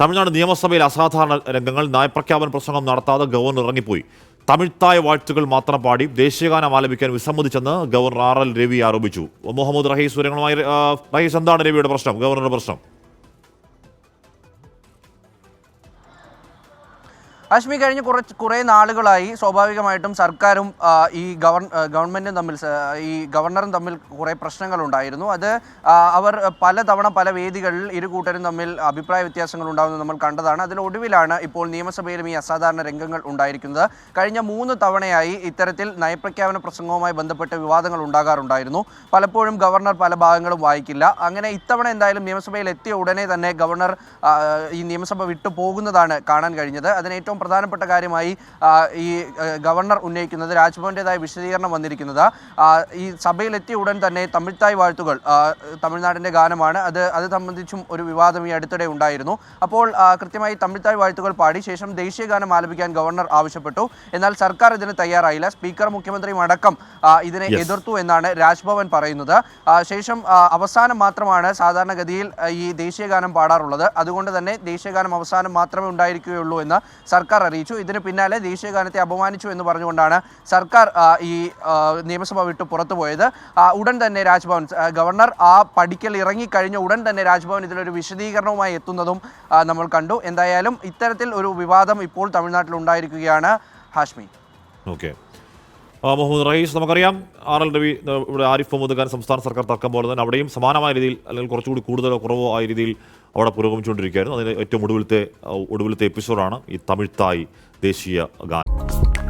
തമിഴ്നാട് നിയമസഭയിൽ അസാധാരണ രംഗങ്ങൾ നയപ്രഖ്യാപന പ്രസംഗം നടത്താതെ ഗവർണർ ഇറങ്ങിപ്പോയി. തമിഴ്ത്തായ വാഴ്ത്തുകൾ മാത്രം പാടി ദേശീയഗാനം ആലപിക്കാൻ വിസമ്മതിച്ചെന്ന് ഗവർണർ ആർ എൽ രവി ആരോപിച്ചു. മുഹമ്മദ് റഹീസ് വിവരങ്ങളുമായി റഹീസ് എന്താണ് രവിയുടെ പ്രശ്നം? ഗവർണറുടെ പ്രശ്നം? അശ്മി കഴിഞ്ഞ കുറച്ച് കുറേ നാളുകളായി സ്വാഭാവികമായിട്ടും സർക്കാരും ഈ ഗവൺ ഗവൺമെന്റും തമ്മിൽ ഈ ഗവർണറും തമ്മിൽ കുറേ പ്രശ്നങ്ങളുണ്ടായിരുന്നു. അത് അവർ പലതവണ പല വേദികളിൽ ഇരു കൂട്ടരും തമ്മിൽ അഭിപ്രായ വ്യത്യാസങ്ങൾ ഉണ്ടാകുന്നത് നമ്മൾ കണ്ടതാണ്. അതിലൊടുവിലാണ് ഇപ്പോൾ നിയമസഭയിലും ഈ അസാധാരണ രംഗങ്ങൾ ഉണ്ടായിരിക്കുന്നത്. കഴിഞ്ഞ മൂന്ന് തവണയായി ഇത്തരത്തിൽ നയപ്രഖ്യാപന പ്രസംഗവുമായി ബന്ധപ്പെട്ട് വിവാദങ്ങൾ ഉണ്ടാകാറുണ്ടായിരുന്നു. പലപ്പോഴും ഗവർണർ പല ഭാഗങ്ങളും വായിക്കില്ല. അങ്ങനെ ഇത്തവണ എന്തായാലും നിയമസഭയിൽ എത്തിയ ഉടനെ തന്നെ ഗവർണർ ഈ നിയമസഭ വിട്ടു പോകുന്നതാണ് കാണാൻ കഴിഞ്ഞത്. അതിന് ഏറ്റവും പ്രധാനപ്പെട്ട കാര്യമായി ഈ ഗവർണർ ഉന്നയിക്കുന്നത് രാജ്ഭവന്റെതായ വിശദീകരണം വന്നിരിക്കുന്നത്. ഈ സഭയിലെത്തിയ ഉടൻ തന്നെ തമിഴ്ത്തായ് വാഴ്ത്തുകൾ തമിഴ്നാടിന്റെ ഗാനമാണ്. അത് അത് സംബന്ധിച്ചും ഒരു വിവാദം ഈ അടുത്തിടെ ഉണ്ടായിരുന്നു. അപ്പോൾ കൃത്യമായി തമിഴ്ത്തായ് വാഴ്ത്തുകൾ പാടി ശേഷം ദേശീയ ഗാനം ആലപിക്കാൻ ഗവർണർ ആവശ്യപ്പെട്ടു. എന്നാൽ സർക്കാർ ഇതിന് തയ്യാറായില്ല. സ്പീക്കർ മുഖ്യമന്ത്രിയും അടക്കം ഇതിനെ എതിർത്തു എന്നാണ് രാജ്ഭവൻ പറയുന്നത്. ശേഷം അവസാനം മാത്രമാണ് സാധാരണഗതിയിൽ ഈ ദേശീയ ഗാനം പാടാറുള്ളത്. അതുകൊണ്ട് തന്നെ ദേശീയ ഗാനം അവസാനം മാത്രമേ ഉണ്ടായിരിക്കുകയുള്ളൂ എന്ന് സർക്കാർ അറിയിച്ചു. ഇതിന് പിന്നാലെ ദേശീയഗാനത്തെ അപമാനിച്ചു എന്ന് പറഞ്ഞുകൊണ്ടാണ് സർക്കാർ ഈ നിയമസഭ വിട്ട് പുറത്തു പോയത് ഉടൻ തന്നെ രാജ്ഭവൻ ഗവർണർ ആ പടിക്കൽ ഇറങ്ങിക്കഴിഞ്ഞ ഉടൻ തന്നെ രാജ്ഭവൻ ഇതിലൊരു വിശദീകരണവുമായി എത്തുന്നതും നമ്മൾ കണ്ടു. എന്തായാലും ഇത്തരത്തിൽ ഒരു വിവാദം ഇപ്പോൾ തമിഴ്നാട്ടിൽ ഉണ്ടായിരിക്കുകയാണ് ഹാഷ്മി. ഓക്കെ. മുഹമ്മദ് റഹീസ് നമുക്കറിയാം. ആർ എൽ രവി ഇവിടെ ആരിഫ് മുഹമ്മദ് ഖാൻ സംസ്ഥാന സർക്കാർ തർക്കം പോലെ തന്നെ അവിടെയും സമാനമായ രീതിയിൽ അല്ലെങ്കിൽ കുറച്ചുകൂടി കൂടുതലോ കുറവോ ആയ രീതിയിൽ അവിടെ പുരോഗമിച്ചുകൊണ്ടിരിക്കുകയായിരുന്നു. അതിന് ഏറ്റവും ഒടുവിലത്തെ ഒടുവിലത്തെ എപ്പിസോഡാണ് ഈ തമിഴ്ത്തായി ദേശീയ ഗാനം.